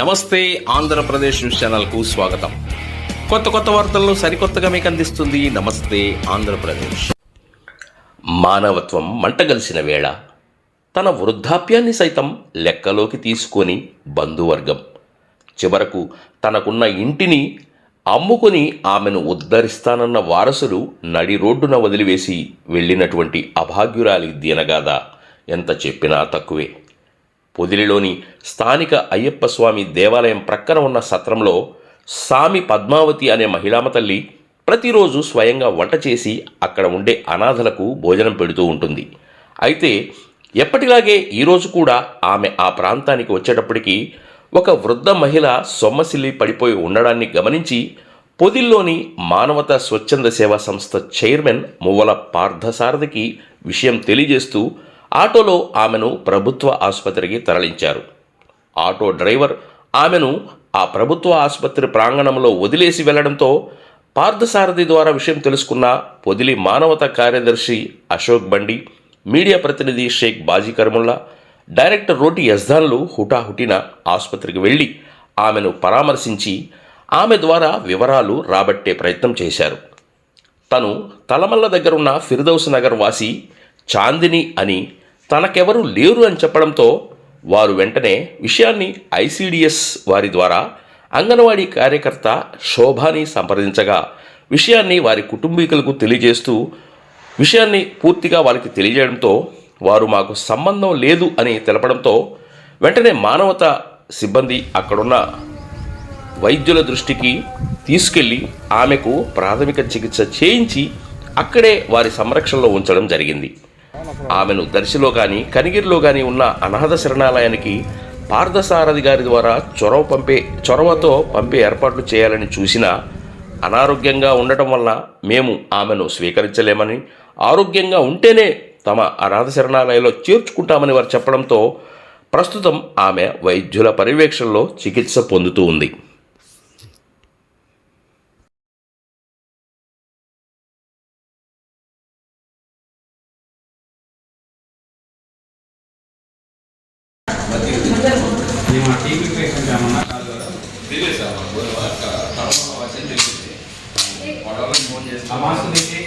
నమస్తే ఆంధ్రప్రదేశ్ న్యూస్ ఛానల్కు స్వాగతం. కొత్త కొత్త వార్తలను సరికొత్తగా మీకు అందిస్తుంది నమస్తే ఆంధ్రప్రదేశ్. మానవత్వం మంటగలిసిన వేళ తన వృద్ధాప్యాన్ని సైతం లెక్కలోకి తీసుకొని బంధువర్గం. చివరకు తనకున్న ఇంటిని అమ్ముకొని ఆమెను ఉద్ధరిస్తానన్న వారసులు నడి రోడ్డున వదిలివేసి వెళ్ళినటువంటి అభాగ్యురాలి దీనగాథ ఎంత చెప్పినా తక్కువే. పొదిలిలోని స్థానిక అయ్యప్ప స్వామి దేవాలయం ప్రక్కన ఉన్న సత్రంలో సామి పద్మావతి అనే మహిళామ తల్లి ప్రతిరోజు స్వయంగా వంట చేసి అక్కడ ఉండే అనాథలకు భోజనం పెడుతూ ఉంటుంది. అయితే ఎప్పటిలాగే ఈరోజు కూడా ఆమె ఆ ప్రాంతానికి వచ్చేటప్పటికి ఒక వృద్ధ మహిళ సొమ్మసిల్లి పడిపోయి ఉండడాన్ని గమనించి పొదిల్లోని మానవతా స్వచ్ఛంద సేవా సంస్థ చైర్మన్ మువ్వల పార్థసారథికి విషయం తెలియజేస్తూ ఆటోలో ఆమెను ప్రభుత్వ ఆసుపత్రికి తరలించారు. ఆటో డ్రైవర్ ఆమెను ఆ ప్రభుత్వ ఆసుపత్రి ప్రాంగణంలో వదిలేసి వెళ్ళడంతో పార్థసారథి ద్వారా విషయం తెలుసుకున్న పొదిలి మానవతా కార్యదర్శి అశోక్ బండి మీడియా ప్రతినిధి షేక్ బాజీ కర్ముల్లా డైరెక్టర్ రోటి యజ్దాన్లు హుటాహుటిన ఆసుపత్రికి వెళ్ళి ఆమెను పరామర్శించి ఆమె ద్వారా వివరాలు రాబట్టే ప్రయత్నం చేశారు. తను తలమల్ల దగ్గరున్న ఫిర్దౌస్ నగర్ వాసి చాందిని అని తనకెవరూ లేరు అని చెప్పడంతో వారు వెంటనే విషయాన్ని ఐసీడిఎస్ వారి ద్వారా అంగన్వాడీ కార్యకర్త శోభాని సంప్రదించగా విషయాన్ని వారి కుటుంబీకులకు తెలియజేస్తూ విషయాన్ని పూర్తిగా వారికి తెలియజేయడంతో వారు మాకు సంబంధం లేదు అని తెలపడంతో వెంటనే మానవత సిబ్బంది అక్కడున్న వైద్యుల దృష్టికి తీసుకెళ్ళి ఆమెకు ప్రాథమిక చికిత్స చేయించి అక్కడే వారి సంరక్షణలో ఉంచడం జరిగింది. ఆమెను దర్శిలో కానీ కనిగిరిలో కానీ ఉన్న అనాథ శరణాలయానికి పార్థసారథి గారి ద్వారా చొరవ పంపే చొరవతో పంపే ఏర్పాట్లు చేయాలని చూసినా అనారోగ్యంగా ఉండటం వల్ల మేము ఆమెను స్వీకరించలేమని ఆరోగ్యంగా ఉంటేనే తమ అనాథ శరణాలయంలో చేర్చుకుంటామని వారు చెప్పడంతో ప్రస్తుతం ఆమె వైద్యుల పర్యవేక్షణలో చికిత్స పొందుతూ ఉంది. టీవీ పేషెంట్ ఏమన్నా కాదు కదా? ఆ మాస్క్ తీసి